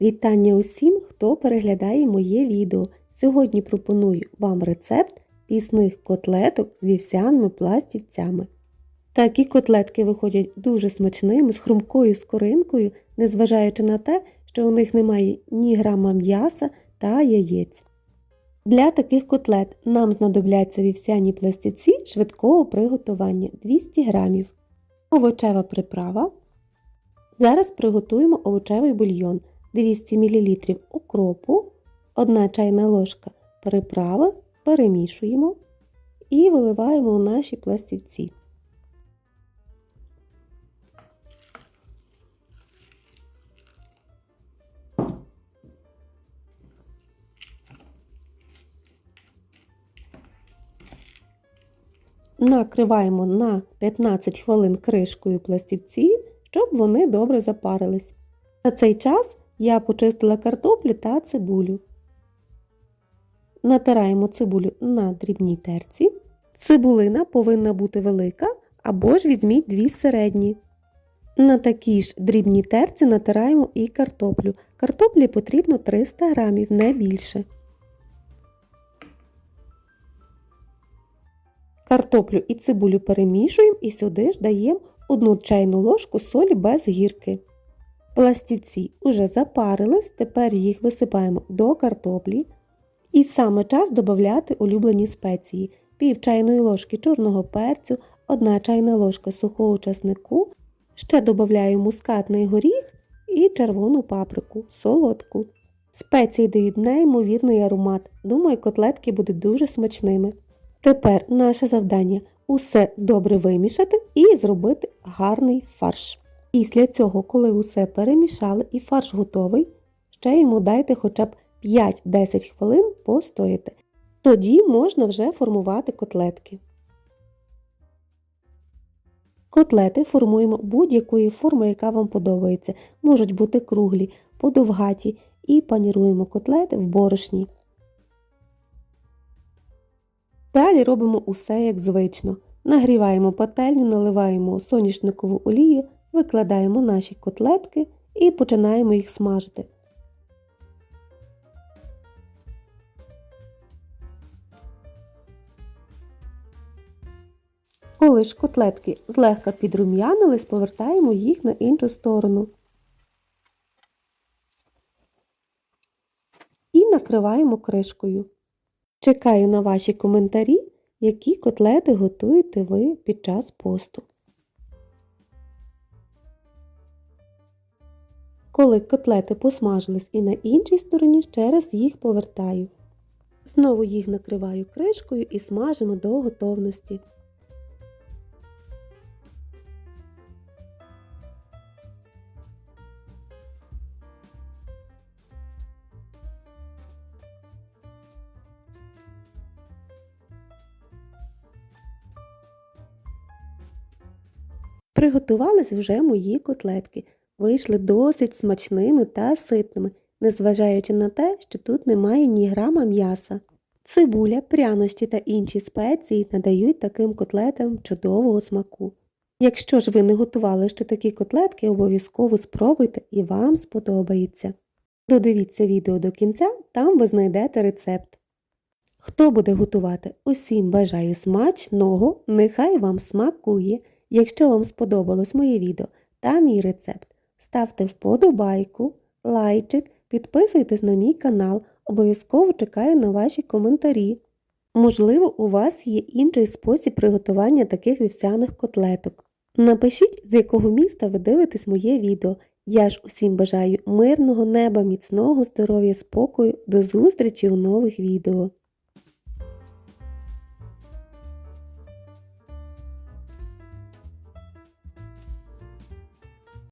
Вітання усім, хто переглядає моє відео. Сьогодні пропоную вам рецепт пісних котлеток з вівсяними пластівцями. Такі котлетки виходять дуже смачними, з хрумкою скоринкою, незважаючи на те, що у них немає ні грама м'яса та яєць. Для таких котлет нам знадобляться вівсяні пластівці швидкого приготування 200 г, овочева приправа. Зараз приготуємо овочевий бульйон 200 мл укропу, 1 чайна ложка приправи, перемішуємо і виливаємо у наші пластівці. Накриваємо на 15 хвилин кришкою пластівці, щоб вони добре запарились. За цей час я почистила картоплю та цибулю. Натираємо цибулю на дрібній терці. Цибулина повинна бути велика або ж візьміть дві середні. На такій ж дрібній терці натираємо і картоплю. Картоплі потрібно 300 г, не більше. Картоплю і цибулю перемішуємо і сюди ж даємо 1 чайну ложку солі без гірки. Пластівці уже запарились, тепер їх висипаємо до картоплі. І саме час додати улюблені спеції: пів чайної ложки чорного перцю, 1 чайна ложка сухого часнику, ще додаю мускатний горіх і червону паприку, солодку. Спеції дають неймовірний аромат. Думаю, котлетки будуть дуже смачними. Тепер наше завдання усе добре вимішати і зробити гарний фарш. Після цього, коли усе перемішали і фарш готовий, ще йому дайте хоча б 5-10 хвилин постояти. Тоді можна вже формувати котлетки. Котлети формуємо будь-якої форми, яка вам подобається. Можуть бути круглі, подовгаті і паніруємо котлети в борошні. Далі робимо усе як звично. Нагріваємо пательню, наливаємо соняшникову олію, викладаємо наші котлетки і починаємо їх смажити. Коли ж котлетки злегка підрум'янились, повертаємо їх на іншу сторону. І накриваємо кришкою. Чекаю на ваші коментарі, які котлети готуєте ви під час посту. Коли котлети посмажились і на іншій стороні, ще раз їх повертаю. Знову їх накриваю кришкою і смажимо до готовності. Приготувались вже мої котлетки. Вийшли досить смачними та ситними, незважаючи на те, що тут немає ні грама м'яса. Цибуля, пряності та інші спеції надають таким котлетам чудового смаку. Якщо ж ви не готували ще такі котлетки, обов'язково спробуйте і вам сподобається. Додивіться відео до кінця, там ви знайдете рецепт. Хто буде готувати? Усім бажаю смачного, нехай вам смакує! Якщо вам сподобалось моє відео та мій рецепт, ставте вподобайку, лайчик, підписуйтесь на мій канал, обов'язково чекаю на ваші коментарі. Можливо, у вас є інший спосіб приготування таких вівсяних котлеток. Напишіть, з якого міста ви дивитесь моє відео. Я ж усім бажаю мирного неба, міцного здоров'я, спокою, до зустрічі у нових відео.